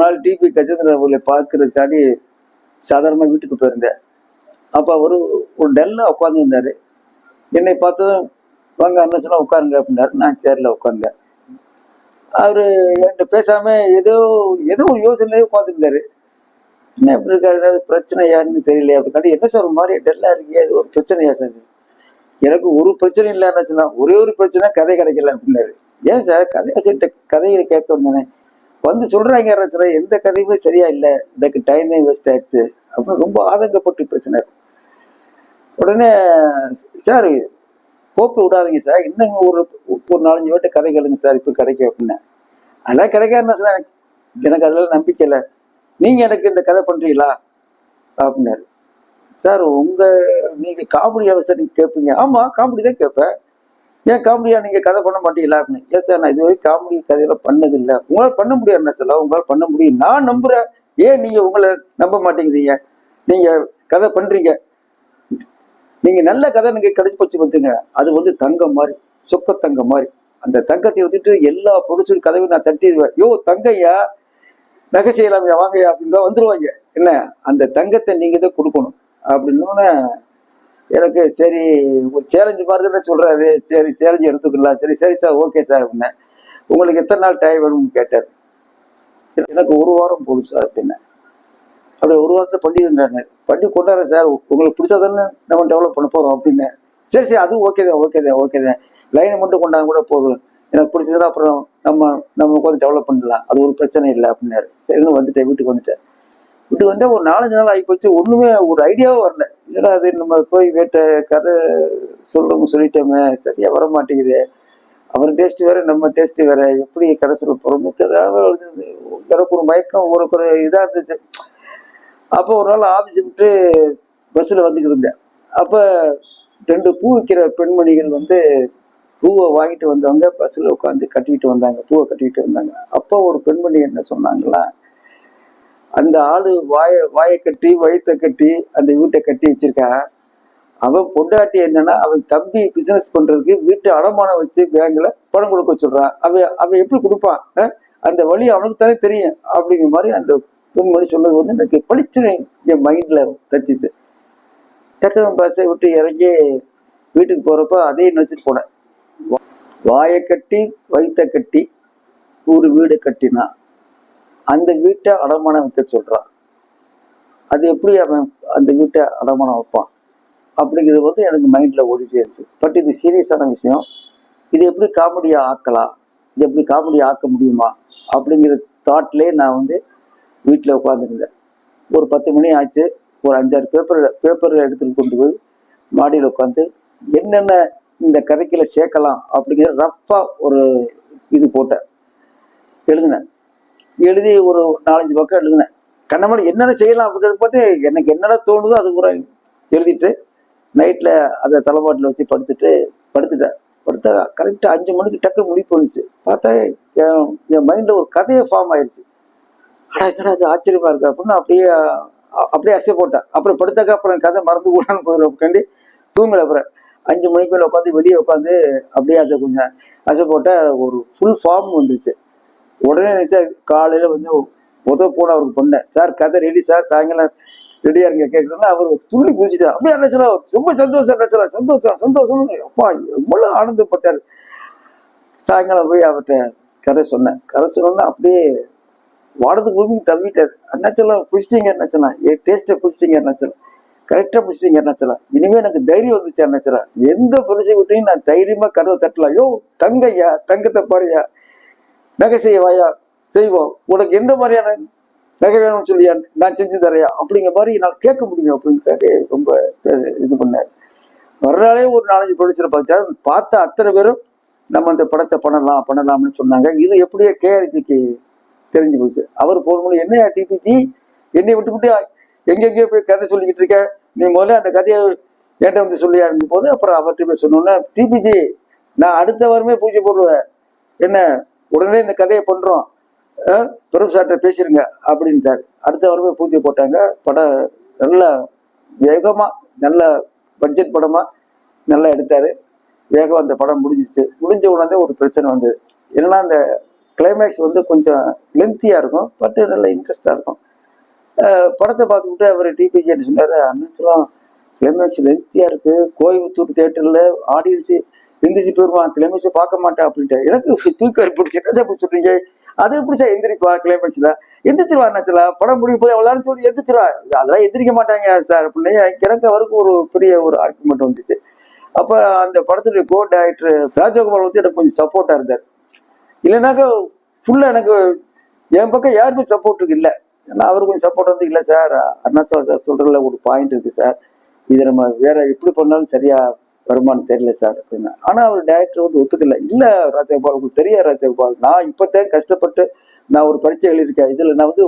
நாள் டிபி கஜேந்திரன் அவர்களை பார்க்கறதுக்காண்டி சாதாரணமாக வீட்டுக்கு போயிருந்தேன். அப்போ அவர் ஒரு டல்லாக உட்காந்துருந்தார் என்னை பார்த்ததும் வாங்க அண்ணன் உட்காருங்க அப்படின்னாரு. நான் சேரில் உட்காந்தேன் அவர் என்கிட்ட பேசாமல் ஏதோ ஏதோ ஒரு யோசனையே உட்காந்துருந்தாரு என்ன எப்படி இருக்காரு? ஏதாவது பிரச்சனை யாருன்னு தெரியல அப்படின்னாடி என்ன சார் ஒரு மாதிரி டல்லாக இருக்கீங்க. ஏதோ ஒரு பிரச்சனையா சார்? எனக்கு ஒரு பிரச்சனை இல்லை அண்ணாச்சுனா ஒரே ஒரு பிரச்சனை கதை கிடைக்கல அப்படின்னாரு. ஏன் சார்? கதையாசிட்ட கதையை கேட்க வந்தானே வந்து சொல்றாங்க ரச்சனை எந்த கதையுமே சரியா இல்லை. எனக்கு டைமே வேஸ்ட் ஆயிடுச்சு. அப்படின்னு ரொம்ப ஆதங்கப்பட்டு பேசினார். உடனே சார் கோப்பு விடாதீங்க சார். இன்னும் ஒரு ஒரு நாலஞ்சு வாட்டி கதை கேளுங்க சார் இப்போ கிடைக்கும் அப்படின்னேன் அதெல்லாம் கிடைக்காதுன்னா சார் எனக்கு எனக்கு அதெல்லாம் நம்பிக்கை இல்லை. நீங்கள் எனக்கு இந்த கதை பண்ணுறீங்களா அப்படின்னாரு. சார் உங்கள் நீங்கள் காமெடி சார் கேட்பீங்க ஆமாம் காமெடி தான் கேட்பேன். ஏன் காமெடியா நீங்க கதை பண்ண மாட்டீங்களா அப்படின்னு? ஏன் சார் நான் இதுவரை காமெடி கதையெல்லாம் பண்ணதில்லை. உங்களால் பண்ண முடியாது என்ன சார் உங்களால் பண்ண முடியும். நான் நம்புறேன். ஏன் நீங்க உங்களை நம்ப மாட்டேங்கிறீங்க? நீங்க கதை பண்றீங்க. நீங்க நல்ல கதை நீங்க கிடைச்சி போச்சு பார்த்துங்க. அது வந்து தங்கம் மாதிரி சொக்க தங்கம் மாதிரி. அந்த தங்கத்தை வந்துட்டு எல்லா ப்ரொடியூசர் கதவையும் நான் தட்டிடுவேன். யோ தங்கையா? நகை செய்யலாமையா வாங்கய்யா அப்படின்னு வந்துருவாங்க. என்ன? அந்த தங்கத்தை நீங்க தான் கொடுக்கணும். அப்படின்னு எனக்கு சரி ஒரு சேலஞ்சு பாருங்க சொல்கிறாரு சரி சேலஞ்சு எடுத்துக்கலாம். சரி சரி சார் ஓகே சார் அப்படின்னேன். உங்களுக்கு எத்தனை நாள் டைம் வேணும்னு கேட்டார். எனக்கு ஒரு வாரம் போதும் சார் அப்படின்னேன். அப்படி ஒரு வாரத்தில் பண்ணியிருந்தாங்க பண்ணி கொண்டாடுறேன் சார் உங்களுக்கு பிடிச்சா தானே நம்ம டெவலப் பண்ண போகிறோம் அப்படின்னு சரி சரி அது ஓகே தான் ஓகே தான் ஓகே தான். லைனை மட்டும் கொண்டாங்க கூட போதும். எனக்கு பிடிச்சதுன்னா அப்புறம் நம்ம நம்ம உட்காந்து டெவலப் பண்ணலாம். அது ஒரு பிரச்சனை இல்லை அப்படின்னாரு. சரின்னு வந்துட்டேன் வீட்டுக்கு வந்துட்டேன். வீட்டுக்கு வந்தால் ஒரு நாலஞ்சு நாள் ஆகி போச்சு. ஒன்றுமே ஒரு ஐடியாவும் வரல. என்னடா அது நம்ம போய் வேட்ட கதை சொல்றோம்னு சொல்லிட்டோமே சரியா வர மாட்டேங்குது அவர் டேஸ்ட் வேற நம்ம டேஸ்ட் வேற எப்படி கதை சொல்ல போறோம்? எனக்கு ஒரு மயக்கம் ஒரு ஒரு இதாக இருந்துச்சு. அப்போ ஒரு நாள் ஆஃபீஸ் விட்டு பஸ்ஸில் வந்துக்கிட்டு இருந்தேன். அப்போ ரெண்டு பூ விற்கிற பெண்மணிகள் வந்து பூவை வாங்கிட்டு வந்தவங்க பஸ்ஸில் உட்காந்து கட்டிக்கிட்டு வந்தாங்க பூவை கட்டிக்கிட்டு வந்தாங்க. அப்போ ஒரு பெண்மணி என்ன சொன்னாங்களா அந்த ஆளு வாய வாயை கட்டி வயிற்றை கட்டி அந்த வீட்டை கட்டி வச்சிருக்கா அவன் பொண்டாட்டி என்னன்னா அவன் தம்பி பிசினஸ் பண்றதுக்கு வீட்டை அடமானம் வச்சு பேங்க்ல பணம் கொடுக்க சொல்றான். அவன் அவன் எப்படி கொடுப்பான்? அந்த வழி அவனுக்கு தானே தெரியும். அப்படிங்கிற மாதிரி அந்த பெண்மணி சொன்னது வந்து எனக்கு பளிச்சுன்னு என் மைண்ட்ல தச்சிச்சு டக்குனு பஸ்ஸை விட்டு இறங்கி வீட்டுக்கு போறப்ப அதையும் நினைச்சிட்டு போனேன். வாயை கட்டி வயிற்ற கட்டி ஒரு வீடு கட்டினா அந்த வீட்டை அடமானம் வைக்க சொல்றான். அது எப்படி அவன் அந்த வீட்டை அடமானம் வைப்பான்? அப்படிங்கிறது வந்து எனக்கு மைண்ட்ல ஓடிட்டே இருந்துச்சு பட் இது சீரியஸான விஷயம். இது எப்படி காமெடியா ஆக்கலாம்? இது எப்படி காமெடி ஆக்க முடியுமா? அப்படிங்கிற தாட்லேயே நான் வந்து வீட்டில் உட்காந்துருந்தேன் ஒரு பத்து மணி ஆச்சு. ஒரு அஞ்சாறு பேப்பர் பேப்பரை எடுத்துகிட்டு கொண்டு போய் மாடியில் உட்காந்து என்னென்ன இந்த கதைக்கில சேர்க்கலாம் அப்படிங்கிற ரஃப்பாக ஒரு இது போட்டேன். எழுதினேன். எழுதி ஒரு நாலஞ்சு பக்கம் எழுதினேன். கண்ணமணி என்னென்ன செய்யலாம் அப்படிங்கிறது பார்த்து எனக்கு என்னென்ன தோணுதோ அது பூரா எழுதிட்டு நைட்டில் அதை தலைப்பாட்டில் வச்சு படுத்துட்டு படுத்துட்டேன். படுத்தா கரெக்டாக அஞ்சு மணிக்கு டக்குனு முடி போயிடுச்சு பார்த்தா என் என் மைண்டில் ஒரு கதையே ஃபார்ம் ஆயிடுச்சு அடா என்னடா அது ஆச்சரியமா இருக்கு அப்படின்னு அப்படியே அப்படியே அசை போட்டேன் அப்புறம் படுத்தாக்க அப்புறம் கதை மறந்து கூடான்னு போயிடும் கண்டி தூங்கல அப்புறம். அஞ்சு மணிக்கு மேலே உட்காந்து வெளியே உட்காந்து அப்படியே அதை கொஞ்சம் அசை போட்டா ஒரு ஃபுல் ஃபார்ம் வந்துருச்சு. உடனே சார் காலையில் வந்து உதவ போன அவருக்கு பண்ணேன். சார் கதை ரெடி சார். சாயங்காலம் ரெடியாக இருங்க கேட்கணும்னா அவர் துள்ளி குதிச்சுட்டார். அப்படியே நினைச்சலாம் ரொம்ப சந்தோஷம் நினைச்சலாம் சந்தோஷம் சந்தோஷம் அப்பா எவ்வளவு ஆனந்தப்பட்டார். சாயங்காலம் போய் அவர்கிட்ட கதை சொன்னேன். கதை சொன்னோன்னா அப்படியே வாடது பூமி தள்ளிட்டார். அண்ணாச்சலாம் பிடிச்சிட்டீங்க அண்ணாச்சலாம் என் டேஸ்ட்டை பிடிச்சிட்டீங்க அண்ணாச்சலாம் கரெக்டாக பிடிச்சிட்டீங்க அண்ணாச்சலாம் இனிமேல் எனக்கு தைரியம் வந்துச்சு அண்ணாச்சலாம் எந்த பரிசை விட்டையும் நான் தைரியமாக கதவை தட்டலாம் யோ தங்கையா தங்கத்தை பாருயா. நகை செய்ய வாயா செய்வோம். உனக்கு எந்த மாதிரியான நகை வேணும்னு சொல்லியா? நான் செஞ்சு தரையா? அப்படிங்கிற மாதிரி நான் கேட்க முடியும் அப்படின்னு ரொம்ப இது பண்ணார். மறுநாளே ஒரு நாலஞ்சு ப்ரொடியூசரை பார்த்தா பார்த்த அத்தனை பேரும் நம்ம இந்த படத்தை பண்ணலாம் பண்ணலாம்னு சொன்னாங்க. இது எப்படியோ கேஆர்ஜிக்கு தெரிஞ்சு போச்சு. அவர் போன பண்ணி என்ன டிபிஜி? என்னை விட்டு விட்டு எங்கெங்கேயோ போய் கதை சொல்லிக்கிட்டு இருக்க? நீ முதல்ல அந்த கதையை என்கிட்ட வந்து சொல்லி ஆரம்பிக்கும் போது அப்புறம் அவர்கிட்ட போய் சொன்னோன்னா டிபிஜி நான் அடுத்த வாரமே பூஜை போடுவேன். என்ன உடனே இந்த கதையை பண்ணுறோம் பெரும் சார்கிட்ட பேசிருங்க அப்படின்ட்டார். அடுத்த வாரமே பூஜை போட்டாங்க. படம் நல்ல வேகமாக நல்ல பட்ஜெட் படமாக நல்லா எடுத்தார். வேகம் அந்த படம் முடிஞ்சிச்சு. முடிஞ்ச உடனே ஒரு பிரச்சனை வந்தது. என்னன்னா அந்த கிளைமேக்ஸ் வந்து கொஞ்சம் லென்த்தியாக இருக்கும் பட் நல்ல இன்ட்ரெஸ்டாக இருக்கும். படத்தை பார்த்துக்கிட்டு அவர் டிபிஜி சொன்னார் அண்ணாச்சலாம் கிளைமேக்ஸ் லென்த்தியாக இருக்குது கோயம்புத்தூர் தேட்டரில் ஆடியன்ஸு எந்திரிச்சு போயிருவான் கிளைமேக்ஸை பார்க்க மாட்டேன் அப்படின்ட்டு. எனக்கு தூக்கம் பிடிச்சி என்ன சார் இப்படி சொல்றீங்க? அது எப்படி சார் எந்திரிப்பா கிளைமேக்ஸில் எந்திரிச்சிருவா அண்ணாச்சலா படம் முடிவு போய் எல்லாரும் சொல்லி எந்திரிச்சிருவா? அதெல்லாம் எந்திரிக்க மாட்டாங்க சார் அப்படின்னு எனக்கு அவருக்கு ஒரு பெரிய ஒரு ஆர்குமெண்ட் வந்துச்சு. அப்போ அந்த படத்துடைய கோ டேரக்டர் ராஜகோபால் வந்து எனக்கு கொஞ்சம் சப்போர்ட்டாக இருந்தார். இல்லைனாக்கா ஃபுல்லாக எனக்கு என் பக்கம் யாருமே சப்போர்ட்டுக்கு இல்லை. ஏன்னா அவருக்கு கொஞ்சம் சப்போர்ட் வந்து இல்லை சார். அருணாச்சல சார் சொல்கிறதுல ஒரு பாயிண்ட் இருக்குது சார். இது நம்ம வேற எப்படி பண்ணாலும் சரியாக வருமானம் தெரியல சார் அப்படின்னு. ஆனால் அவர் டேரக்டர் வந்து ஒத்துக்கல. இல்லை ராஜகோபால் உங்களுக்கு தெரியாது ராஜகோபால். நான் இப்போத்தான் கஷ்டப்பட்டு நான் ஒரு பரீட்சை எழுதியிருக்கேன். இதில் நான் வந்து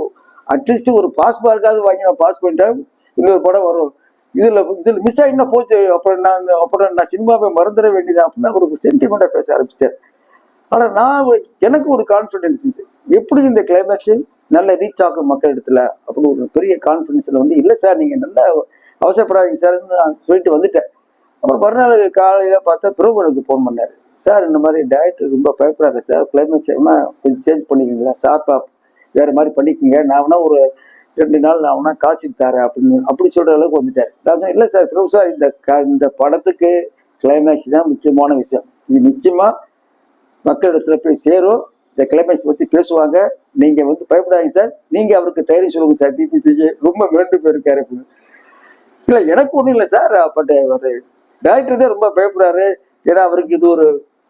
அட்லீஸ்ட் ஒரு பாஸ் மார்க்காவது வாங்கி நான் பாஸ் பண்ணிட்டேன். இன்னொரு படம் வரும். இதில் இதில் மிஸ் ஆகினா போச்சு. அப்புறம் நான் அப்புறம் நான் சினிமாவை மறந்துட வேண்டியது அப்படின்னு ஒரு சென்டிமெண்ட்டாக பேச ஆரம்பிச்சிட்டேன். ஆனால் நான் எனக்கு ஒரு கான்ஃபிடென்ஸ் இருந்துச்சு. எப்படி இந்த கிளைமேக்ஸு நல்ல ரீச் ஆகும் மக்கள் இடத்துல அப்படின்னு ஒரு பெரிய கான்ஃபிடென்ஸில் வந்து இல்லை சார் நீங்கள் நல்லா அவசரப்படாதீங்க சார்னு நான் சொல்லிட்டு வந்துட்டேன். அப்புறம் மறுநாள் காலையில் பார்த்தா பிரபுனுக்கு ஃபோன் பண்ணார். சார் இந்த மாதிரி டயட் ரொம்ப பயப்படாத சார். கிளைமேட் வேணா கொஞ்சம் சேஞ்ச் பண்ணிக்கிங்களா சாப்பா வேறு மாதிரி பண்ணிக்கோங்க. நான் வேணா ஒரு ரெண்டு நாள் நான் வேணா காய்ச்சிட்டு தரேன் அப்படின்னு அப்படி சொல்கிற அளவுக்கு வந்துட்டார். நான் இல்லை சார் பிரபு சார் இந்த க- இந்த படத்துக்கு கிளைமேக்ஸ் தான் முக்கியமான விஷயம். இது நிச்சயமாக மக்களிடத்துல போய் சேரும். இந்த கிளைமேக்ஸ் பற்றி பேசுவாங்க. நீங்கள் வந்து பயப்படாதீங்க சார். நீங்கள் அவருக்கு தைரியம் சொல்லுங்க சார். டிபிசிக்கு ரொம்ப வேண்டும் போயிருக்காரு அப்படின்னு. இல்லை எனக்கு ஒன்றும் இல்லை சார். பட் ஒரு டைரக்டர் தான் ரொம்ப பயப்படுறாரு. ஏன்னா அவருக்கு இது ஒரு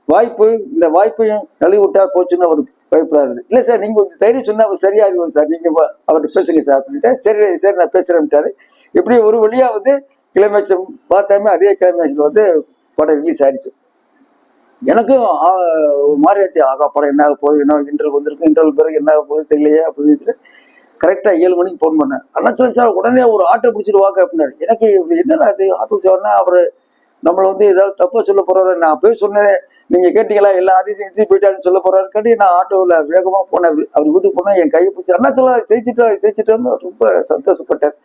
வாய்ப்பு. இந்த வாய்ப்பையும் நழுவிட்டா போச்சுன்னு அவர் பயப்படுறாரு. இல்லை சார் நீங்கள் கொஞ்சம் தைரியம் சொன்னால் அவர் சரியாகும் சார். நீங்கள் அவர்கிட்ட பேசுங்க சார் அப்படின்ட்டு சரி சரி நான் பேசுகிறேன்ட்டாரு இப்படி ஒரு வழியாக வந்து கிளைமேக்ஸ் பார்த்தாமே அதே கிளைமேக்ஸில் வந்து படம் ரிலீஸ் ஆயிடுச்சு. எனக்கும் ஆ, ஒரு மாதிரி ஆச்சு. ஆகா படம் என்ன ஆக போகுது? என்ன இன்டர்வல் வந்திருக்கு? இன்டர்வல் பிறகு என்ன ஆக போகுது தெரியலையே அப்படின்னு சொல்லிட்டு கரெக்டாக ஏழு மணிக்கு ஃபோன் பண்ணேன். அண்ணா சொல்லி சார் உடனே ஒரு ஆட்டோ பிடிச்சிட்டு வாங்க அப்படின்னாரு. எனக்கு என்னென்ன என்னடா இது? ஆட்டோ பிடிச்சோன்னா அவர் நம்மளை வந்து ஏதாவது தப்பா சொல்ல போறாரு நான் போய் சொன்னேன். நீங்க கேட்டீங்களா எல்லா ஆடியன்ஸையும் போயிட்டான்னு சொல்ல போறாரு. கட்டி நான் ஆட்டோவில் வேகமா போனேன். அவர் வீட்டுக்கு போனேன் என் கையை பிடிச்சி அண்ணா சொல்ல ஜெயிச்சிட்டான்னு ரொம்ப சந்தோஷப்பட்டேன்.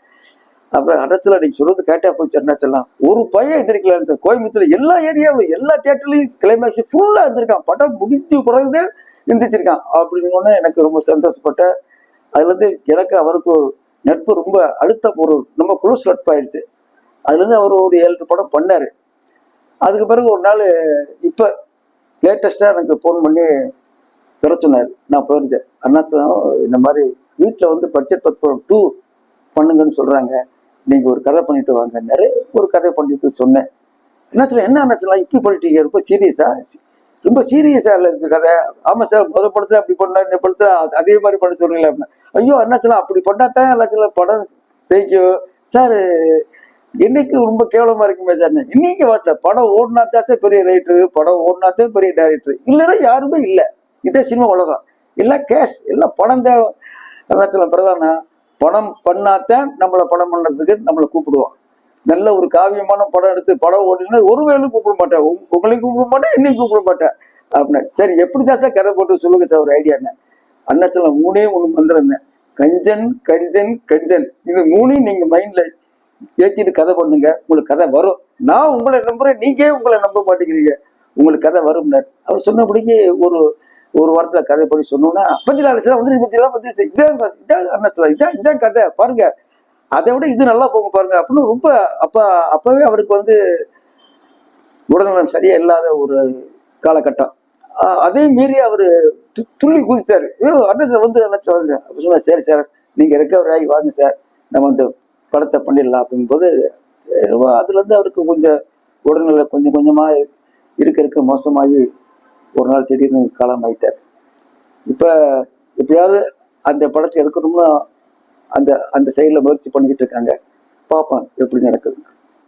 அப்புறம் அருணாச்சலம் நீங்க சொல்றது கேட்டா போச்சு அருணாச்சலம் ஒரு பையன் எதிர்க்கல கோயம்புத்தூர் எல்லா ஏரியாவும் எல்லா தேட்டர்லயும் கிளைமேக்ஸ் ஃபுல்லா இருந்திருக்கான். படம் முடிஞ்சு பிறகுதே எந்திரிச்சிருக்கான். அப்படின்னு உடனே எனக்கு ரொம்ப சந்தோஷப்பட்டேன். அதுல இருந்து எனக்கு அவருக்கு ஒரு நட்பு ரொம்ப அடுத்த ஒரு ரொம்ப குளோஸ் நட்பாயிருச்சு. அதுல இருந்து அவர் ஒரு ஏழு படம் பண்ணாரு. அதுக்கு பிறகு ஒரு நாள் இப்போ லேட்டஸ்ட்டாக எனக்கு ஃபோன் பண்ணி பெற சொன்னார். நான் போயிருந்தேன். அருணாச்சலம் இந்த மாதிரி வீட்டில் வந்து பட்ஜெட் பத்து டூ பண்ணுங்கன்னு சொல்கிறாங்க நீங்கள் ஒரு கதை பண்ணிட்டு வாங்கன்னாரு. ஒரு கதை பண்ணிட்டு சொன்னேன். அருணாச்சலம் என்ன அண்ணாச்சலம் இப்படி பண்ணிட்டீங்க? ரொம்ப சீரியஸா ரொம்ப சீரியஸா இல்லை இருக்கு கதை. ஆமாம் சார் முத படத்தில் அப்படி பண்ண இந்த படத்துல அதே மாதிரி பண்ண சொல்றீங்களா அப்படின்னா. ஐயோ அருணாச்சலம் அப்படி பண்ணாதான் அருணாச்சலம் படம் ஜெயிக்கும் சார் இன்னைக்கு ரொம்ப கேவலமா இருக்குமே சார் இன்னைக்கு வரல. படம் ஓடினா தான் பெரிய ரைட்டரு படம் ஓடினாத்தான் பெரிய டைரக்டர் இல்லைன்னா யாருமே இல்லை. இதே சினிமா உலகம். எல்லாம் கேஷ் எல்லாம் பணம் தேவை அருணாச்சலம் பிரதானா? பணம் பண்ணாதான் நம்மளை படம் பண்ணுறதுக்கு நம்மளை கூப்பிடுவோம் நல்ல ஒரு காவியமான படம் எடுத்து படம் ஓடினா ஒரு வேலும் கூப்பிட மாட்டேன். உங்களையும் கூப்பிட மாட்டேன் இன்னைக்கு கூப்பிட மாட்டேன். அப்படின்னு. சரி எப்படி தான் சார் கதை போட்டு சொல்லுங்க சார் ஒரு ஐடியா என்ன? அண்ணாச்சலம் மூணே ஒன்று மந்திரம் கஞ்சன் கஞ்சன் கஞ்சன். இது மூணையும் நீங்கள் மைண்டில் ஏத்திட்டு கதை பண்ணுங்க உங்களுக்கு கதை வரும். நான் உங்களை நம்புறேன் நீங்க உங்களை நம்ப மாட்டேங்கிறீங்க. உங்களுக்கு கதை வரும்னார். அவர் சொன்னபடிக்கு ஒரு ஒரு வாரத்துல கதை படி சொன்னோம்னா பத்திலா வந்து பத்திலாம் இதான் இதான் இதான் இதான் கதை. பாருங்க. அதை விட இது நல்லா போங்க பாருங்க. அப்படின்னு ரொம்ப அப்ப அப்பவே அவருக்கு வந்து உடல்நலம் சரியா இல்லாத ஒரு காலகட்டம். அதையும் மீறி அவரு து- துள்ளி குதிச்சாரு. அண்ணன் சார் வந்து அண்ணன் சார் அப்ப சொன்னா சரி சார் நீங்க ரெக்கவர் ஆகி வாங்க சார். நம்ம வந்து படத்தை பண்ணிடலாம் அப்படிங்கும்போது அதுலேருந்து ரொம்ப அவருக்கு கொஞ்சம் உடல்நிலை கொஞ்சம் கொஞ்சமாக இருக்க இருக்க மோசமாகி ஒரு நாள் திடீர்னு காலம் ஆயிட்டார். இப்போ எப்படியாவது அந்த படத்தை எடுக்கணும்னா அந்த அந்த சைடில் முயற்சி பண்ணிக்கிட்டு இருக்காங்க. பார்ப்போம் எப்படி நடக்குது